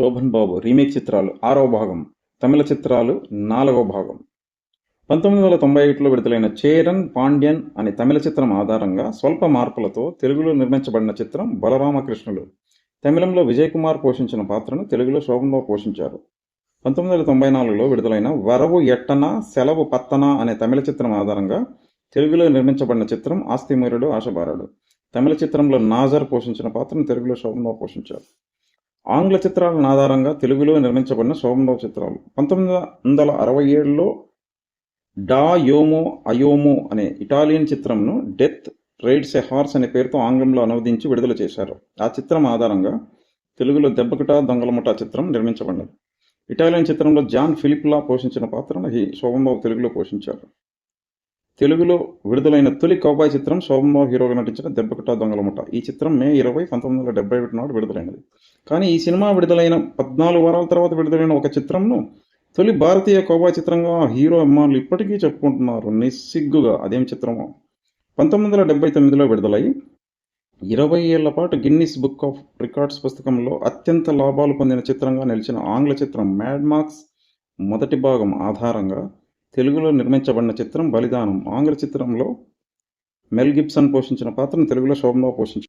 శోభన్ బాబు remake చిత్రాలు ఆరవ భాగం తమిళ చిత్రాలు నాలుగవ భాగం. పంతొమ్మిది వందల తొంభై ఒకటిలో విడుదలైన చేరన్ పాండ్యన్ అనే తమిళ చిత్రం ఆధారంగా స్వల్ప మార్పులతో తెలుగులో నిర్మించబడిన చిత్రం బలరామకృష్ణులు. తమిళంలో విజయ్ కుమార్ పోషించిన పాత్రను తెలుగులో శోభన్ బాబు పోషించారు. పంతొమ్మిది వందల తొంభై నాలుగులో విడుదలైన వరవు ఎట్టన సెలవు పత్తన అనే తమిళ చిత్రం ఆధారంగా తెలుగులో నిర్మించబడిన చిత్రం ఆస్తిమూరుడు ఆశబారుడు తమిళ చిత్రంలో నాజర్ పోషించిన పాత్రను తెలుగులో శోభన్ బాబు పోషించారు. ఆంగ్ల చిత్రాలను ఆధారంగా తెలుగులో నిర్మించబడిన శోభన్ చిత్రాలు. పంతొమ్మిది వందల అరవై ఏడులో డా యోమో అయోమో అనే ఇటాలియన్ చిత్రంను డెత్ రైడ్స్ ఎ హార్స్ అనే పేరుతో ఆంగ్లంలో అనువదించి విడుదల చేశారు. ఆ చిత్రం ఆధారంగా తెలుగులో దెబ్బకిట దొంగలముఠా చిత్రం నిర్మించబడినది. ఇటాలియన్ చిత్రంలో జాన్ ఫిలిప్లా పోషించిన పాత్రను ఈ శోభంబాబు తెలుగులో పోషించారు. తెలుగులో విడుదలైన తొలి కౌబాయ్ చిత్రం శోభంబాబు హీరోగా నటించిన దెబ్బకిట దొంగలముఠ ఈ చిత్రం మే ఇరవై పంతొమ్మిది వందల డెబ్బై ఒకటి నాడు విడుదలైనది. కానీ ఈ సినిమా విడుదలైన పద్నాలుగు వారాల తర్వాత విడుదలైన ఒక చిత్రంను తొలి భారతీయ కౌబాయ్ చిత్రంగా హీరో అమ్మాయిలు ఇప్పటికీ చెప్పుకుంటున్నారు. నిస్సిగ్గుగా అదేం చిత్రమో. పంతొమ్మిది వందల డెబ్బై తొమ్మిదిలో విడుదలై ఇరవై ఏళ్ళ పాటు గిన్నిస్ బుక్ ఆఫ్ రికార్డ్స్ పుస్తకంలో అత్యంత లాభాలు పొందిన చిత్రంగా నిలిచిన ఆంగ్ల చిత్రం మ్యాడ్ మార్క్స్ మొదటి భాగం ఆధారంగా తెలుగులో నిర్మించబడిన చిత్రం బలిదానం. ఆంగ్ల చిత్రంలో మెల్ గిబ్సన్ పోషించిన పాత్రను తెలుగులో శోభంబాబు పోషించారు.